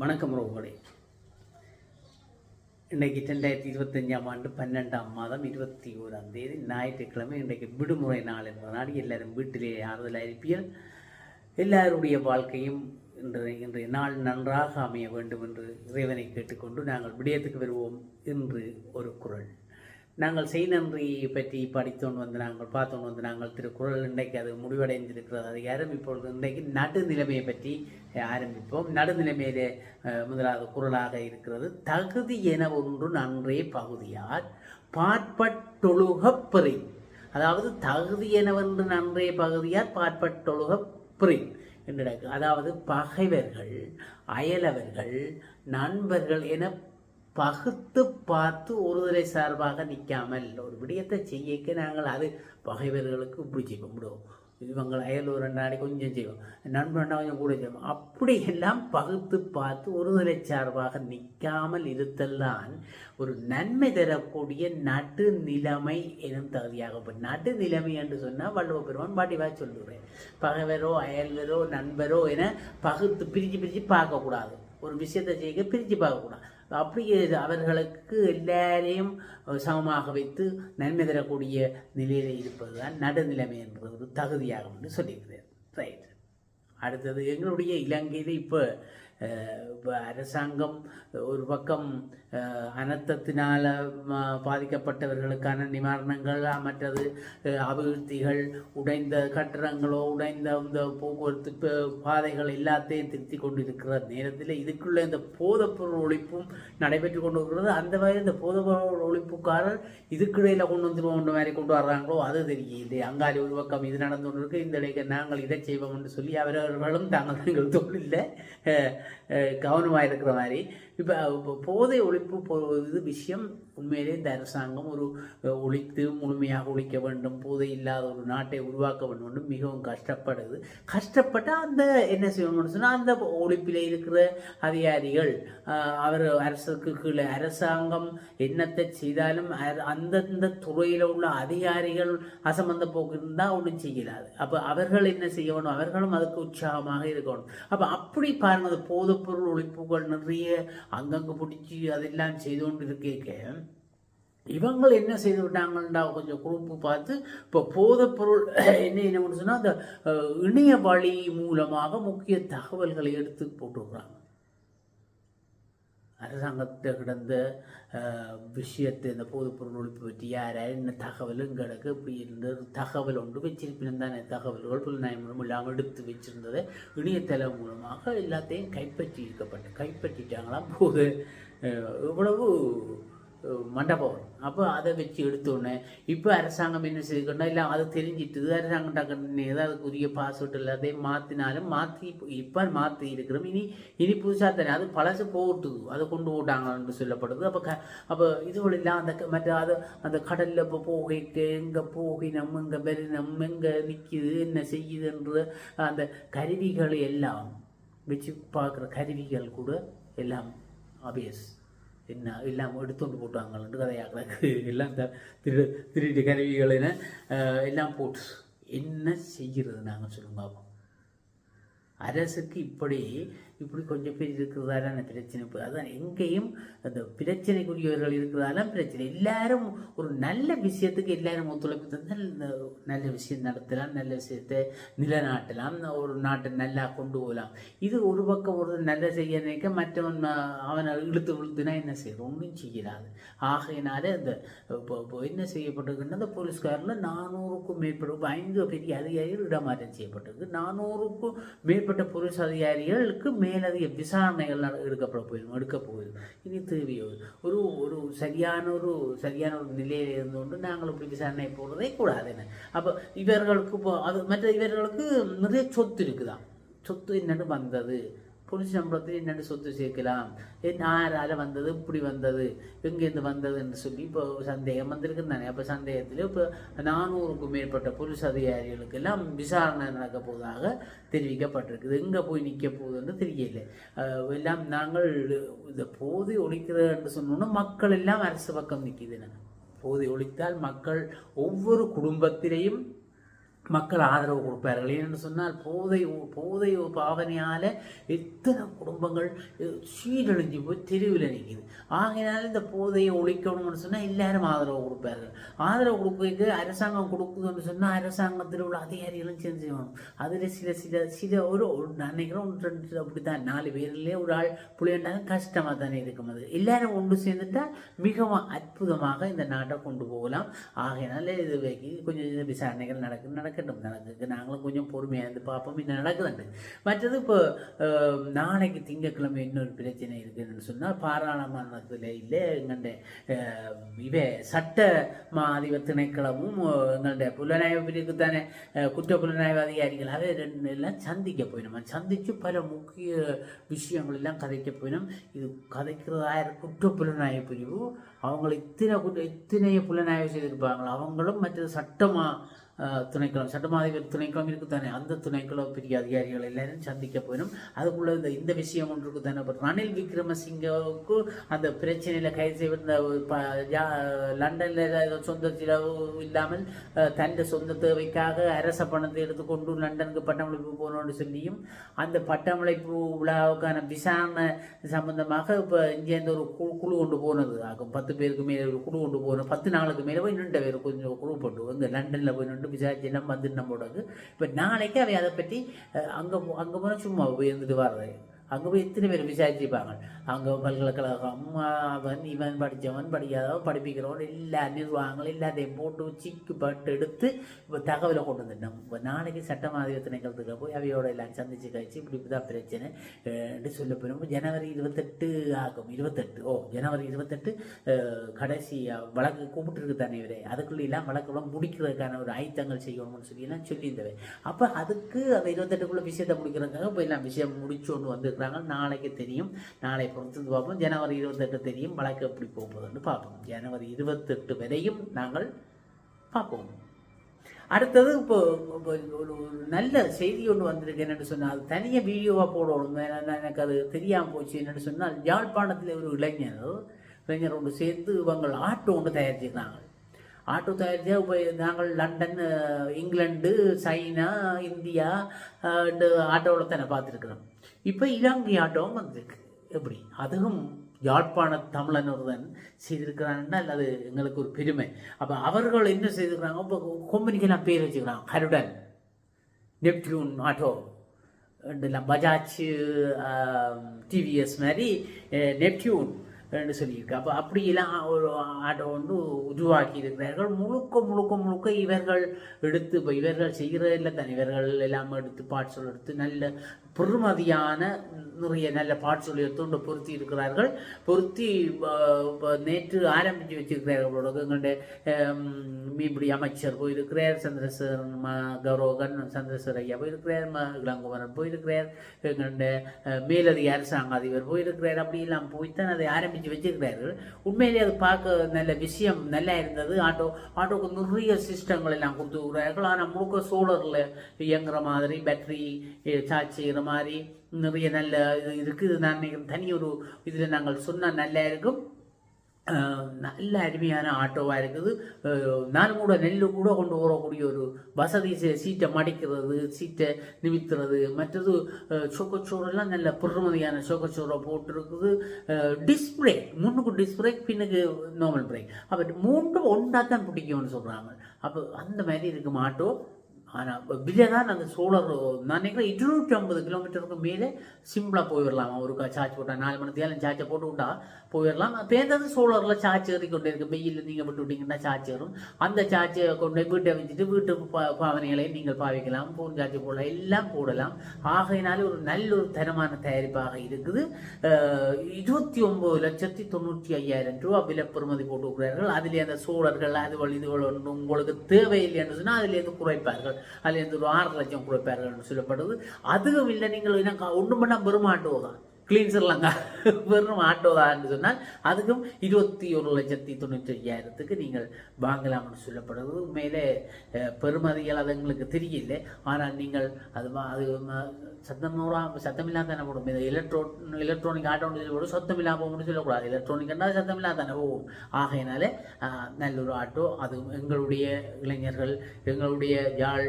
வணக்கம் உறவுகளே. இன்றைக்கு ரெண்டாயிரத்தி இருபத்தஞ்சாம் ஆண்டு பன்னெண்டாம் மாதம் இருபத்தி ஓராம் தேதி ஞாயிற்றுக்கிழமை. இன்றைக்கு விடுமுறை நாள் என்பதனால் எல்லாரும் வீட்டிலே ஆறுதலாக இருப்பீர்கள் எல்லாருடைய வாழ்க்கையும் இன்று இன்றைய நாள் நன்றாக அமைய வேண்டும் என்று இறைவனை கேட்டுக்கொண்டு நாங்கள் விடயத்துக்கு வருவோம் என்று ஒரு குரல். நாங்கள் செய் நன்றியை பற்றி படித்தோன்னு வந்து நாங்கள் பார்த்தோன்னு வந்து நாங்கள் திருக்குறள் இன்றைக்கு அது முடிவடைந்திருக்கிறது. அதிகாரம் இப்பொழுது இன்றைக்கு நடுநிலைமையை பற்றி ஆரம்பிப்போம். நடுநிலைமையிலே முதலாவது குரலாக இருக்கிறது தகுதி என ஒன்று நன்றே பகுதியார் பாற்பட்டொழுகப்பெறி அதாவது தகுதி எனவென்று நன்றே பகுதியார் பாற்பட்டொழுகப்பெறி என்று அதாவது பகைவர்கள் அயலவர்கள் நண்பர்கள் என பகுத்து பார்த்து ஒருதலை சார்பாக நிற்காமல் ஒரு விடயத்தை செய்யக்க நாங்கள் அது பகைவர்களுக்கு இப்படி கும்பிடுவோம் விடுவோம் இவங்க அயலூர் ரெண்டாடி கொஞ்சம் செய்வோம். நண்பன் கொஞ்சம் கூட செய்வோம். அப்படியெல்லாம் பகுத்து பார்த்து ஒருதலை சார்பாக நிற்காமல் இருத்தல் தான் ஒரு நன்மை தரக்கூடிய நட்டு நிலைமை எனும் தகுதியாக இப்போ நட்டு நிலைமை என்று சொன்னால் வள்ளுவ பெருமான் பாட்டிவா சொல்லுகிறேன் பகைவரோ அயல்வரோ நண்பரோ என பகுத்து பிரித்து பிரித்து பார்க்கக்கூடாது. ஒரு விஷயத்தை செய்ய பிரித்து பார்க்கக்கூடாது. அப்படியே அவர்களுக்கு எல்லாரையும் சமமாக வைத்து நன்மை தரக்கூடிய நிலையில் இருப்பது தான் நடுநிலைமை என்ற ஒரு தகுதியாகும் என்று சொல்லியிருக்கிறார். ரைட் அடுத்தது எங்களுடைய இலங்கையில் இப்போ இப்போ அரசாங்கம் ஒரு பக்கம் அனர்த்தத்தினால் பாதிக்கப்பட்டவர்களுக்கான நிவாரணங்கள் மற்றது அபிவிருத்திகள் உடைந்த கட்டடங்களோ உடைந்த இந்த போக்குவரத்து பாதைகள் எல்லாத்தையும் திருத்தி கொண்டிருக்கிற நேரத்தில் இதுக்குள்ள இந்த போதைப்பொருள் ஒழிப்பும் நடைபெற்று கொண்டு இருக்கிறது அந்த வகையில் இந்த போதைப்பொருள் ஒழிப்புக்காரர் இதுக்கிடையில் கொண்டு வந்துருவோம் மாதிரி கொண்டு வர்றாங்களோ அது தெரியல அங்காடி ஒரு பக்கம் இது நடந்து கொண்டு இருக்கு இந்த இடையில நாங்கள் இதை செய்வோம் என்று சொல்லி அவரவர்களும் தாங்கள் தங்கள் தொழிலில் கவனமாக இருக்கிற மாதிரி. இப்போ இப்போ போதை ஒழிப்பு வெறுப்பு இது விஷயம் உண்மையிலே இந்த அரசாங்கம் ஒரு ஒழித்து முழுமையாக ஒழிக்க வேண்டும் போதை இல்லாத ஒரு நாட்டை உருவாக்க வேண்டும் மிகவும் கஷ்டப்படுது. கஷ்டப்பட்டால் அந்த என்ன செய்யணும்னு சொன்னால் அந்த ஒழிப்பில் இருக்கிற அதிகாரிகள் அவர் அரசுக்கு கீழே அரசாங்கம் என்னத்தை செய்தாலும் அந்தந்த துறையில் உள்ள அதிகாரிகள் அசம்பந்த போக்கு இருந்தால் ஒன்றும் செய்யலாது. அப்போ அவர்கள் என்ன செய்ய வேணும்? அவர்களும் அதுக்கு உற்சாகமாக இருக்கணும். அப்போ அப்படி பாருங்கள் அந்த போதைப்பொருள் ஒழிப்புகள் நிறைய அங்கங்கே பிடிச்சி அதெல்லாம் செய்து கொண்டு இருக்கேக்க இவங்கள் என்ன செய்து விட்டாங்கன்னா கொஞ்சம் குரூப்பு பார்த்து இப்போ போதைப்பொருள் என்ன என்ன சொன்னால் அந்த இணைய வழி மூலமாக முக்கிய தகவல்களை எடுத்து போட்டுருக்குறாங்க. அரசாங்கத்தை கிடந்த விஷயத்தை இந்த போதைப்பொருள் ஒழிப்பு பற்றி யார் யார் என்ன தகவலும் கிடக்கு இப்படி இருந்த தகவல் ஒன்று வச்சிருப்பினும் தானே தகவல்கள் புலனாய் மூலம் இல்லாமல் எடுத்து வச்சிருந்ததை இணையதளம் மூலமாக எல்லாத்தையும் கைப்பற்றி இருக்கப்பட்டு கைப்பற்றிட்டாங்களாம் போது இவ்வளவு அஹ், மண்டபம் அப்போ அதை வச்சு எடுத்தோடனே இப்போ அரசாங்கம் என்ன செய்யணும்னா இல்லை அதை தெரிஞ்சிட்டு அரசாங்கம் டக்குன்னு ஏதாவது அதுக்குரிய பாஸ்வேர்ட் இல்லாதே மாற்றினாலும் மாற்றி இப்போ மாற்றி இருக்கிறோம். இனி இனி புதுசாக தானே அது பழசு போட்டுது. அதை கொண்டு போட்டாங்கன்னு சொல்லப்படுது. அப்போ க அப்போ இதுவும் இல்லை அந்த மற்ற அது அந்த கடலில் இப்போ போகைக்கு எங்கே போகினம் எங்கே பெரினம் எங்கே நிற்கிது என்ன செய்யுதுன்ற அந்த கருவிகள் எல்லாம் வச்சு பார்க்குற கருவிகள் கூட எல்லாம் ஆபியஸ் என்ன எல்லாம் எடுத்துட்டு போட்டாங்கன்னு கதையாக எல்லாம் த- திரு திருட்டு கருவிகள் என எல்லாம் போட்டு. என்ன செய்கிறது நாங்கள் சொல்லுங்க பார்ப்போம் அரசுக்கு இப்படி இப்படி கொஞ்சம் பேர் இருக்கிறதால பிரச்சனை இப்போ அதான் எங்கேயும் அந்த பிரச்சனைக்குரியவர்கள் இருக்கிறதால பிரச்சனை. எல்லாரும் ஒரு நல்ல விஷயத்துக்கு எல்லாரும் ஒத்துழைப்பு தந்தால் இந்த நல்ல விஷயம் நடத்தலாம் நல்ல விஷயத்தை நிலநாட்டலாம் ஒரு நாட்டை நல்லா கொண்டு போகலாம். இது ஒரு பக்கம் ஒரு நல்ல செய்ய நினைக்க மற்றவன் அவனை இழுத்து விழுத்துனா என்ன செய்யறது? ஒன்றும் செய்யலாது ஆகையினால இந்த இப்போ என்ன செய்யப்பட்டிருக்குன்னா அந்த போலீஸ்காரில் நானூறுக்கும் மேற்பட்ட ஐந்து பெரிய அதிகாரிகள் இடமாற்றம் செய்யப்பட்டிருக்கு. நானூறுக்கும் மேற்பட்ட போலீஸ் அதிகாரிகளுக்கு மேலதிக விசாரணைகள் எடுக்கப்பட போயிடும் எடுக்க போயிடும். இனி தேவையோ ஒரு ஒரு சரியான ஒரு சரியான ஒரு நிலையில் இருந்து கொண்டு நாங்கள் இப்படி விசாரணை போடுறதே கூடாதுன்னு அப்போ இவர்களுக்கு இப்போ அது மற்ற இவர்களுக்கு நிறைய சொத்து இருக்குதான் சொத்து என்னென்னு வந்தது. போலீஸ் சம்பளத்தில் என்னென்ன சொத்து சேர்க்கலாம். என்ன யாரால வந்தது இப்படி வந்தது எங்கேருந்து வந்ததுன்னு சொல்லி இப்போ சந்தேகம் வந்திருக்கு தானே. அப்போ சந்தேகத்தில் இப்போ நானூறுக்கும் மேற்பட்ட போலீஸ் அதிகாரிகளுக்கெல்லாம் விசாரணை நடக்க போவதாக தெரிவிக்கப்பட்டிருக்குது. எங்கே போய் நிற்க போகுதுன்னு தெரியல. எல்லாம் நாங்கள் இந்த போதை ஒழிக்கிறதுன்னு சொன்னோன்னா மக்கள் எல்லாம் அரசு பக்கம் நிற்கிதுன்னு போதை ஒழித்தால் மக்கள் ஒவ்வொரு குடும்பத்திலையும் மக்கள் ஆதரவு கொடுப்பார்கள். ஏன்னு சொன்னால் போதை போதை பாவனையால் எத்தனை குடும்பங்கள் சீரழிஞ்சு போய் தெருவில் நிற்கிது ஆகையினால இந்த போதையை ஒழிக்கணும்னு சொன்னால் எல்லாரும் ஆதரவு கொடுப்பார்கள். ஆதரவு கொடுக்க அரசாங்கம் கொடுக்குதுன்னு சொன்னால் அரசாங்கத்தில் உள்ள அதிகாரிகளும் செஞ்சு வேணும் அதில் சில சில சில ஒரு நினைக்கிறோம் ஒன்று ரெண்டு அப்படி தான் நாலு பேர்லேயே ஒரு ஆள் புளியண்டாலும் கஷ்டமாக தானே இருக்கும் அது. எல்லாரும் ஒன்று சேர்ந்துட்டால் மிகவும் அற்புதமாக இந்த நாட்டை கொண்டு போகலாம். ஆகையினால இது வைக்கி கொஞ்சம் இது விசாரணைகள் நடக்கு நடக்கட்டும் நடக்குது நாங்களும் கொஞ்சம் பொறுமையாக இருந்து பார்ப்போம். இன்னும் நடக்குதுண்டு மற்றது இப்போ நாளைக்கு திங்கக்கிழமை இன்னொரு பிரச்சனை இருக்குதுன்னு சொன்னால் பாராளுமன்றத்தில் இல்லை. எங்கள்ட இவே சட்ட மா திணைக்களமும் எங்கள்ட புலனாய்வு பிரிவுக்கு தானே குற்ற புலனாய்வு அதிகாரிகளாக ரெண்டு எல்லாம் சந்திக்க போயிடும் சந்தித்து பல முக்கிய விஷயங்கள் எல்லாம் கதைக்க போயிடும் இது கதைக்கிறதா குற்ற புலனாய்வு பிரிவு. அவங்களை இத்தனை குற்ற இத்தனைய புலனாய்வு செய்திருப்பாங்களோ அவங்களும் மற்ற சட்டமாக துணைக்களம் திணைக்களம் சட்டமாதிபர் திணைக்களம் இருக்குதானே அந்த திணைக்களம் பெரிய அதிகாரிகள் எல்லாரும் சந்திக்க போயிடும் அதுக்குள்ள இந்த இந்த விஷயம் ஒன்று இருக்குதானே இப்போ ரணில் விக்ரமசிங்கவுக்கு அந்த பிரச்சனையில் கைது செய்திருந்த லண்டனில் ப- யா- சொந்த செலவு இல்லாமல் தன் சொந்த தேவைக்காக அரச பணத்தை எடுத்துக்கொண்டு லண்டனுக்கு பட்டமளிப்பு போகணும்னு சொல்லியும் அந்த பட்டமளிப்பு விழாவுக்கான விசாரணை சம்பந்தமாக இப்போ இங்கேருந்து ஒரு குழு குழு கொண்டு போனது ஆகும் பத்து பேருக்கு மேலே ஒரு குழு கொண்டு போகணும் பத்து நாளுக்கு மேலே போய் நின்ற பேர் கொஞ்சம் குழு போட்டு வந்து லண்டனில் போய் நின்று விசாரிச்சு எல்லாம் வந்து. நம்மளோட இப்போ நாளைக்கு அவை அதை பற்றி அங்கே அங்கே போனால் சும்மா போய் இருந்துட்டு வர்றது. அங்கே போய் எத்தனை பேர் விசாரிச்சுப்பாங்க அங்கே பல்கலைக்கழகம் அவன் இவன் படித்தவன் படிக்காதவன் படிப்பிக்கிறவன் எல்லா நிர்வாகங்கள் எல்லாத்தையும் போட்டு சிக்கு பட்டு எடுத்து இப்போ தகவலை கொண்டு வந்துட்டோம் இப்போ நாளைக்கு சட்டமாதிப திணைக்களத்துக்கு போய் அவையோட எல்லாம் சந்திச்சு கழிச்சு இப்படி இப்படி தான் பிரச்சனை. என்று சொல்ல போயிடும் ஜனவரி இருபத்தெட்டு ஆகும். இருபத்தெட்டு. ஓ ஜனவரி இருபத்தெட்டு கடைசி வழக்கு கூப்பிட்டுருக்கு தானே இவரே. அதுக்குள்ள எல்லாம் வழக்கெல்லாம் முடிக்கிறதுக்கான ஒரு ஆயத்தங்கள் செய்யணும்னு சொல்லி எல்லாம் சொல்லியிருந்தவை அப்போ அதுக்கு அந்த இருபத்தெட்டுக்குள்ளே விஷயத்தை முடிக்கிறதுக்காக இப்போ எல்லாம் விஷயம் முடிச்சோன்னு வந்து வந்திருக்கிறாங்க நாளைக்கு தெரியும். நாளை பொறுத்து பார்ப்போம். ஜனவரி இருபத்தெட்டு தெரியும். வழக்கு எப்படி போகுதுன்னு பார்ப்போம். ஜனவரி இருபத்தெட்டு வரையும் நாங்கள் பார்ப்போம். அடுத்தது இப்போ ஒரு நல்ல செய்தி ஒன்று வந்திருக்கு. என்னென்னு சொன்னால் அது தனியாக வீடியோவாக போடணும். எனக்கு அது தெரியாமல் போச்சு. என்னென்னு சொன்னால் யாழ்ப்பாணத்தில் ஒரு இளைஞர் இளைஞர் ஒன்று சேர்ந்து இவங்க ஆட்டோ ஒன்று தயாரிச்சிருந்தாங்க ஆட்டோ தயாரித்தா இப்போ நாங்கள் லண்டன் இங்கிலாண்டு சைனா இந்தியா அஹ், ஆட்டோவில் தானே பார்த்துருக்குறோம். இப்போ இலங்கை ஆட்டோவும் வந்திருக்கு எப்படி? அதுவும் யாழ்ப்பாண தமிழன் ஒருவன் செய்திருக்கிறான்னா அது எங்களுக்கு ஒரு பெருமை. அப்போ அவர்கள் என்ன செய்திருக்கிறாங்க? இப்போ கம்பெனிக்கெல்லாம் பேர் வச்சுக்கிறாங்க கருடன். Neptune auto. இதெல்லாம் பஜாஜ் டிவிஎஸ் மாதிரி நெப்டியூன் என்று சொல்லியிருக்கு. அப்போ அப்படியெல்லாம் ஒரு ஆட்டோ வந்து உருவாக்கி இருக்கிறார்கள் முழுக்க முழுக்க முழுக்க இவர்கள் எடுத்து இப்போ இவர்கள் செய்கிறதில்ல தான். இவர்கள் எல்லாம் எடுத்து பாட்ஸ்கள் எடுத்து நல்ல பெருமதியான நிறைய நல்ல பாட்ஸ்கள் எடுத்து பொருத்தி இருக்கிறார்கள். பொருத்தி நேற்று ஆரம்பித்து வச்சிருக்கிறார்கள் எங்களுடைய மீன்பிடி அமைச்சர் போயிருக்கிறார் சந்திரசேகரன் கௌரவகன் சந்திரசேகர் ஐயா போயிருக்கிறார் ம இளங்குமரன் போயிருக்கிறார் எங்களுடைய மேலதிக அரசாங்க அதிபர் போயிருக்கிறார். அப்படியெல்லாம் போய்த்தான் அதை ஆரம்பித்து வச்சிருக்கிறார்கள். உண்மையிலே அது பார்க்க நல்ல விஷயம் நல்லா இருந்தது. ஆட்டோ ஆட்டோக்கு நிறைய சிஸ்டங்கள் எல்லாம் கொடுத்துருக்கிறார்கள் ஆனால் முழுக்க சோலரில் இயங்குற மாதிரி பேட்டரி சார்ஜ் செய்கிற மாதிரி நிறைய நல்ல இது இருக்குது. நான் நினைக்கிறேன் தனி ஒரு இதில் நாங்கள் சொன்னால் நல்லா இருக்கும். நல்ல அருமையான ஆட்டோவாக இருக்குது. அஹ் நான் கூட நெல் கூட கொண்டு போகக்கூடிய ஒரு வசதி சீட்டை மடிக்கிறது சீட்டை நிமித்துறது மற்றது அஹ், சொக்கச்சோறெல்லாம் நல்ல பெருமதியான சொக்கச்சோறை போட்டிருக்குது. டிஸ்பிளே முன்னுக்கு டிஸ்பிளே பின்னுக்கு நார்மல் பிரேக் அப்போ மூன்றும் ஒன்றா தான் பிடிக்கும்னு சொல்கிறாங்க அப்போ அந்த மாதிரி இருக்கும் ஆட்டோ. ஆனால் விலை தான் அந்த சோழர் நான் நினைக்கிறேன் இருநூற்றி ஐம்பது கிலோமீட்டருக்கு மேலே சிம்பிளாக போயிடலாம். ஒரு சார்ஜ் போட்டால் நாலு மணி தேவை சார்ஜை போட்டு விட்டா போயிடலாம். பேர்ந்தது சோழரில் சார்ஜ் ஏறிக்கொண்டே இருக்கு. வெயிலில் நீங்கள் விட்டு விட்டிங்கன்னா சார்ஜ் ஏறும். அந்த சார்ஜை கொண்டு போய் வீட்டை வச்சுட்டு வீட்டு பா பாவனைகளை நீங்கள் பாவிக்கலாம். ஃபோன் சார்ஜ் போடலாம். எல்லாம் போடலாம். ஆகையினாலே ஒரு நல்ல ஒரு தரமான தயாரிப்பாக இருக்குது. இருபத்தி ஒம்பது லட்சத்தி தொண்ணூற்றி ஐயாயிரம் ரூபா விலை பெறுமதி போட்டு அதிலே அந்த சோழர்கள் அதுகள் இதுகள் ஒன்று உங்களுக்கு தேவையில்லை என்று சொன்னால் அதிலேருந்து குறைப்பார்கள். அதுலேருந்து ஒரு ஆறு லட்சம் குறைப்பார்கள் சொல்லப்படுது அதுவும் இல்லை நீங்கள் என்ன ஒன்றும் பண்ணால் பெருமாட்டோ தான். கிளீன்சர்லாங்க வெறும் ஆட்டோ தான் சொன்னால் அதுக்கும் இருபத்தி ஒரு லட்சத்தி தொண்ணூற்றி ஐயாயிரத்துக்கு நீங்கள் வாங்கலாம்னு சொல்லப்படுது உண்மையிலே பெருமதிகள் பெறுமதிகள் அது எங்களுக்கு தெரியல ஆனால் நீங்கள் அது அது சத்தம் சத்தம் சத்தமில்லாம தானே போடும். இந்த எலக்ட்ரோ எலக்ட்ரானிக் ஆட்டோ போடும். சத்தம் இல்லாமல் போகணும்னு சொல்லக்கூடாது. எலக்ட்ரானிக்னா சத்தம் இல்லாத தானே போகும். ஆகையினால நல்லொரு ஆட்டோ. அது எங்களுடைய இளைஞர்கள் எங்களுடைய யாழ்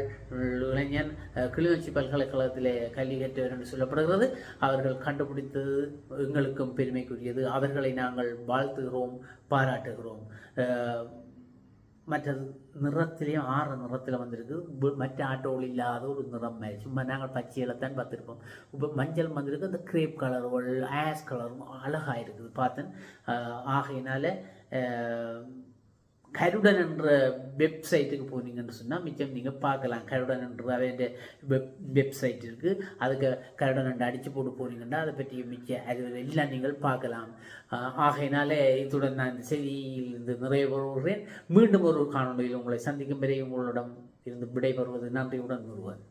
இளைஞன் கிளிநொச்சி பல்கலைக்கழகத்திலே கல்வி கற்றவர் என்று சொல்லப்படுகிறது. அவர்கள் கண்டுபிடித்தது எங்களுக்கும் பெருமைக்குரியது. அவர்களை நாங்கள் வாழ்த்துகிறோம் பாராட்டுகிறோம். மற்றது நிறத்திலையும் ஆறு நிறத்தில் வந்திருக்கு பு- மற்ற ஆட்டோவில் இல்லாத ஒரு நிறம் மாதிரி சும்மா நாங்கள் பச்சையில தான் பார்த்துருப்போம் இப்போ மஞ்சள் வந்திருக்கு அந்த கிரேப் கலர்கள் ஆஷ் கலரும் அழகாக இருக்குது பார்த்தேன் ஆஹ் ஆகையினால ஆஹ், கருடன் என்ற வெப்சைட்டுக்கு போனீங்கன்னு சொன்னால் மிச்சம் நீங்கள் பார்க்கலாம். கருடன் என்ற அவன் வெப் வெப்சைட் இருக்குது அதுக்கு கருடன் என்று அடித்து போட்டு போனீங்கன்னா அதை பற்றி மிச்ச அது எல்லாம் நீங்கள் பார்க்கலாம். ஆகையினாலே இத்துடன் நான் இந்த செய்தியில் இருந்து நிறைய வருகிறேன் மீண்டும் ஒரு காணொலியில் உங்களை சந்திக்கும் வரை உங்களிடம் இருந்து விடைபெறுவது நன்றியுடன் வருவது